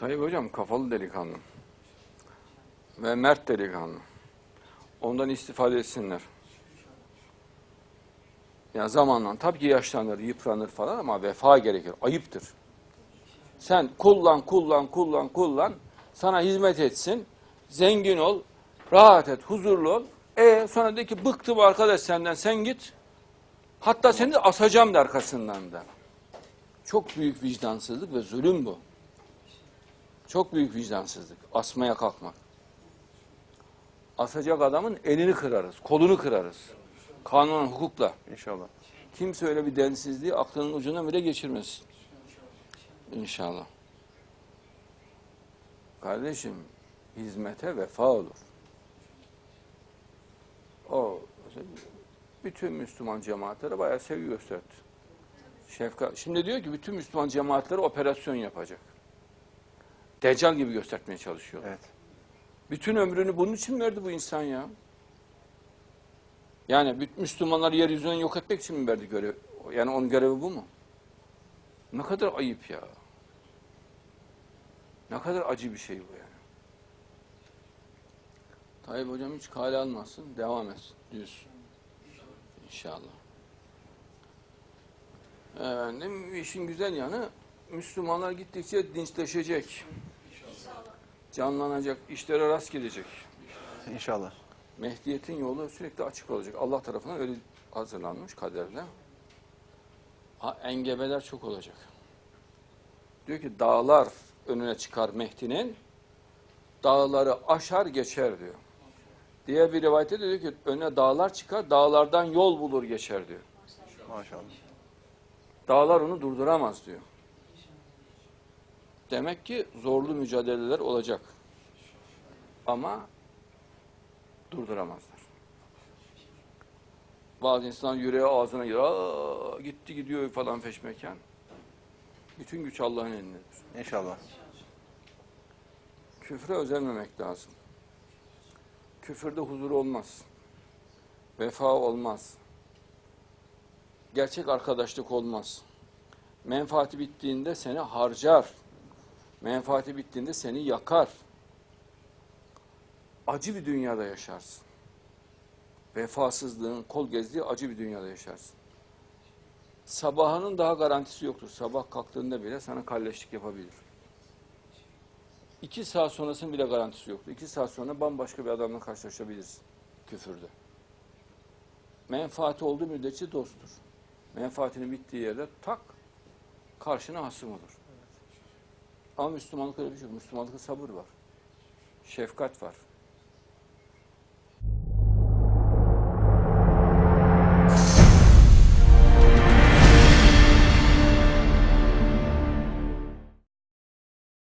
Tayyip hocam kafalı delikanlı. Ve mert delikanlı. Ondan istifade etsinler. Ya zamanla tabii ki yaşlanır, yıpranır falan ama vefa gerekir. Ayıptır. Sen kullan, kullan, kullan, kullan. Sana hizmet etsin. Zengin ol. Rahat et, huzurlu ol. E sonra de ki bıktım arkadaş senden sen git. Hatta seni de asacağım da arkasından da. Çok büyük vicdansızlık ve zulüm bu. Çok büyük vicdansızlık. Asmaya kalkmak. Asacak adamın elini kırarız, kolunu kırarız. Kanun, hukukla. İnşallah. Kimse öyle bir densizliği aklının ucuna bile geçirmesin. İnşallah. Kardeşim, hizmete vefa olur. O bütün Müslüman cemaatlere bayağı sevgi gösterdi. Şefkat. Şimdi diyor ki bütün Müslüman cemaatleri operasyon yapacak. Deccal gibi göstermeye çalışıyor. Evet. Bütün ömrünü bunun için mi verdi bu insan ya? Yani Müslümanları yeryüzünden yok etmek için mi verdi görev? Yani onun görevi bu mu? Ne kadar ayıp ya. Ne kadar acı bir şey bu yani. Tayyip hocam hiç kale almasın, devam etsin düz. İnşallah. Efendim işin güzel yanı Müslümanlar gittikçe dinçleşecek. Canlanacak, işlere rast gelecek. İnşallah. Mehdiyetin yolu sürekli açık olacak. Allah tarafından öyle hazırlanmış kaderle. Ha, engebeler çok olacak. Diyor ki dağlar önüne çıkar Mehdi'nin. Dağları aşar geçer diyor. Diğer bir rivayette diyor ki önüne dağlar çıkar, dağlardan yol bulur geçer diyor. Maşallah. Dağlar onu durduramaz diyor. Demek ki zorlu mücadeleler olacak. Ama durduramazlar. Bazı insan yüreği ağzına girer. "Aa, gitti gidiyor falan feşmeken. Bütün güç Allah'ın elindedir. İnşallah. Küfre özenmemek lazım. Küfürde huzur olmaz. Vefa olmaz. Gerçek arkadaşlık olmaz. Menfaati bittiğinde seni harcar. Menfaati bittiğinde seni yakar. Acı bir dünyada yaşarsın. Vefasızlığın kol gezdiği acı bir dünyada yaşarsın. Sabahının daha garantisi yoktur. Sabah kalktığında bile sana kalleşlik yapabilir. İki saat sonrasının bile garantisi yoktur. İki saat sonra bambaşka bir adamla karşılaşabilirsin küfürde. Menfaati olduğu müddetçe dosttur. Menfaatinin bittiği yerde tak karşına hasım olur. Ama Müslümanlık öyle bir şey. Müslümanlıkta sabır var. Şefkat var.